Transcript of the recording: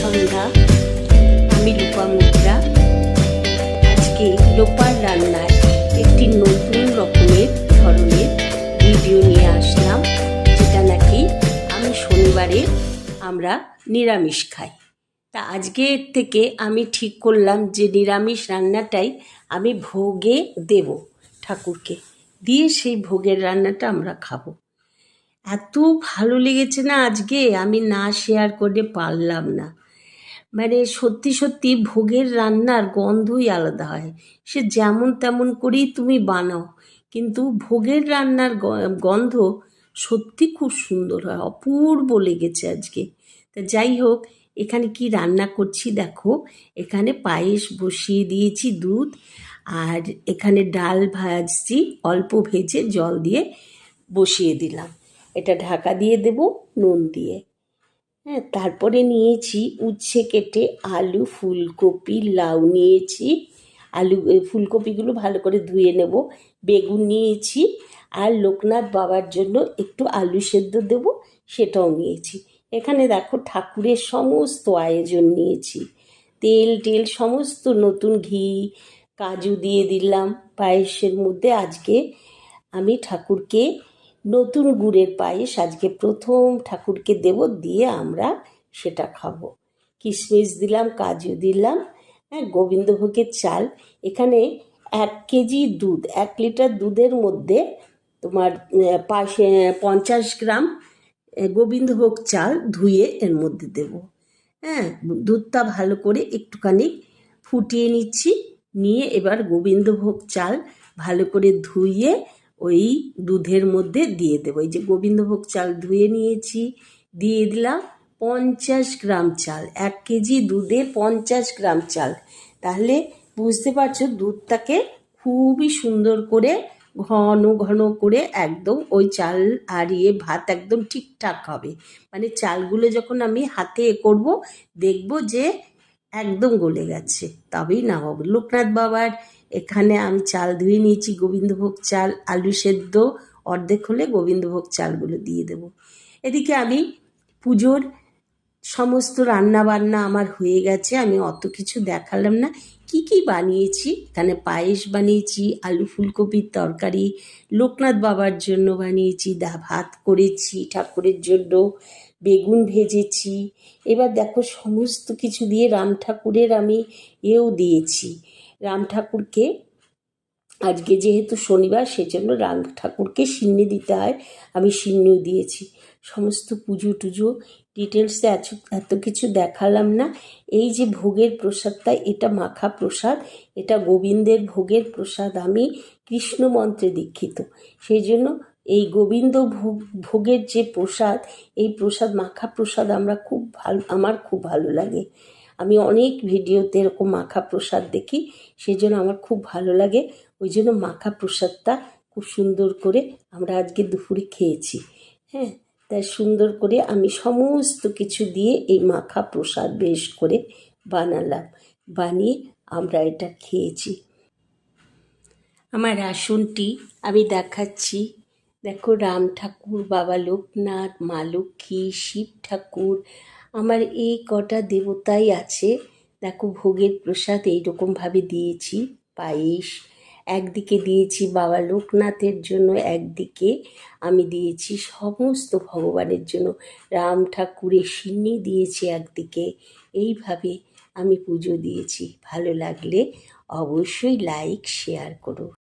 সন্ধ্যা, আমি লোপা মুদ্রা। আজকে লোপার রান্নার একটি নতুন রকমের ধরনের ভিডিও নিয়ে আসলাম, যেটা নাকি আমি শনিবারে আমরা নিরামিষ খাই। তা আজকে থেকে আমি ঠিক করলাম যে নিরামিষ রান্নাটাই আমি ভোগে দেব ঠাকুরকে। দিয়ে সেই ভোগের রান্নাটা আমরা খাব। এত ভালো লেগেছে না আজকে, আমি না শেয়ার করে পারলাম না। মানে সত্যি সত্যি ভোগের রান্নার গন্ধই আলাদা হয়। সে যেমন তেমন করেই তুমি বানাও, কিন্তু ভোগের রান্নার গন্ধ সত্যি খুব সুন্দর হয়, অপূর্ব লেগেছে আজকে। তা যাই হোক, এখানে কি রান্না করছি দেখো, এখানে পায়েস বসিয়ে দিয়েছি দুধ, আর এখানে ডাল ভাজছি, অল্প ভেজে জল দিয়ে বসিয়ে দিলাম। এটা ঢাকা দিয়ে দেব, নুন দিয়ে। হ্যাঁ তারপরে নিয়েছি উচ্ছে কেটে আলু, ফুলকপি, লাউ নিয়েছি। আলু ফুলকপিগুলো ভালো করে ধুয়ে নেব। বেগুন নিয়েছি আর লোকনাথ বাবার জন্য একটু আলু সেদ্ধ দেব, সেটাও নিয়েছি। এখানে দেখো ঠাকুরের সমস্ত আয়োজন নিয়েছি। তেল, টেল, সমস্ত নতুন ঘি, কাজু দিয়ে দিলাম। পায়েসের মধ্যে আজকে আমি ঠাকুরকে নতুন গুড়ের পায়েস আজকে প্রথম ঠাকুরকে দেব, দিয়ে আমরা সেটা খাব। কিশমিশ দিলাম, কাজু দিলাম হ্যাঁ গোবিন্দভোগের চাল। এখানে এক কেজি দুধ, এক লিটার দুধের মধ্যে তোমার পাশে পঞ্চাশ গ্রাম গোবিন্দভোগ চাল ধুয়ে এর মধ্যে দেব। হ্যাঁ দুধটা ভালো করে একটুখানি ফুটিয়ে নিচ্ছি, নিয়ে এবার গোবিন্দভোগ চাল ভালো করে ধুয়ে ওই দুধের মধ্যে দিয়ে দেবো। এই যে গোবিন্দভোগ চাল ধুয়ে নিয়েছি, দিয়ে দিলাম পঞ্চাশ গ্রাম চাল, এক কেজি দুধে পঞ্চাশ গ্রাম চাল। তাহলে বুঝতে পারছ দুধটাকে খুবই সুন্দর করে ঘন ঘন করে একদম ওই চাল আর ইয়ে ভাত একদম ঠিকঠাক হবে। মানে চালগুলো যখন আমি হাতে এ করব, দেখব যে একদম গলে গেছে। তবেই না নামাবো লোকনাথ বাবার এখানে আমি চাল ধুয়ে নিয়েছি, গোবিন্দভোগ চাল, আলু সেদ্ধ, অর্ধেক হলে গোবিন্দভোগ চালগুলো দিয়ে দেবো। এদিকে আমি পুজোর সমস্ত রান্না বান্না আমার হয়ে গেছে, আমি অত কিছু দেখালাম না। কি কি বানিয়েছি? এখানে পায়েস বানিয়েছি, আলু ফুলকপির তরকারি, লোকনাথ বাবার জন্য বানিয়েছি, দা ভাত করেছি, ঠাকুরের জন্য বেগুন ভেজেছি। এবার দেখো সমস্ত কিছু দিয়ে রাম ঠাকুরের আমি এও দিয়েছি। রাম ঠাকুরকে আজকে যেহেতু শনিবার, সেজন্য রাম ঠাকুরকে সিন্নি দিতে হয়, আমি সিন্নিও দিয়েছি। সমস্ত পুজো টুজো ডিটেলসে এত এত কিছু দেখালাম না। এই যে ভোগের প্রসাদটা, এটা মাখা প্রসাদ, এটা গোবিন্দের ভোগের প্রসাদ আমি কৃষ্ণ মন্ত্রে দীক্ষিত। সেই জন্য এই গোবিন্দ ভোগ, ভোগের যে প্রসাদ, এই প্রসাদ, মাখা প্রসাদ আমরা খুব ভালো, আমার খুব ভালো লাগে। আমি অনেক ভিডিওতে এরকম মাখা প্রসাদ দেখি, সেই জন্য আমার খুব ভালো লাগে। ওই জন্য মাখা প্রসাদটা খুব সুন্দর করে আমরা আজকে দুপুরে খেয়েছি। হ্যাঁ তাই সুন্দর করে আমি সমস্ত কিছু দিয়ে এই মাখা প্রসাদ বেশ করে বানালাম। বানিয়ে আমরা এটা খেয়েছি। আমার আসনটি আমি দেখাচ্ছি। দেখো, রাম ঠাকুর, বাবা লোকনাথ, মা লক্ষ্মী, শিব ঠাকুর, আমার এই কটা দেবতাই আছে। দেখো, ভোগের প্রসাদ এইরকমভাবে দিয়েছি, পায়েস একদিকে দিয়েছি বাবা লোকনাথের জন্য, একদিকে আমি দিয়েছি সমস্ত ভগবানের জন্য। রাম ঠাকুরের সিন্নি দিয়েছি একদিকে, এইভাবে আমি পুজো দিয়েছি। ভালো লাগলে অবশ্যই লাইক শেয়ার করো।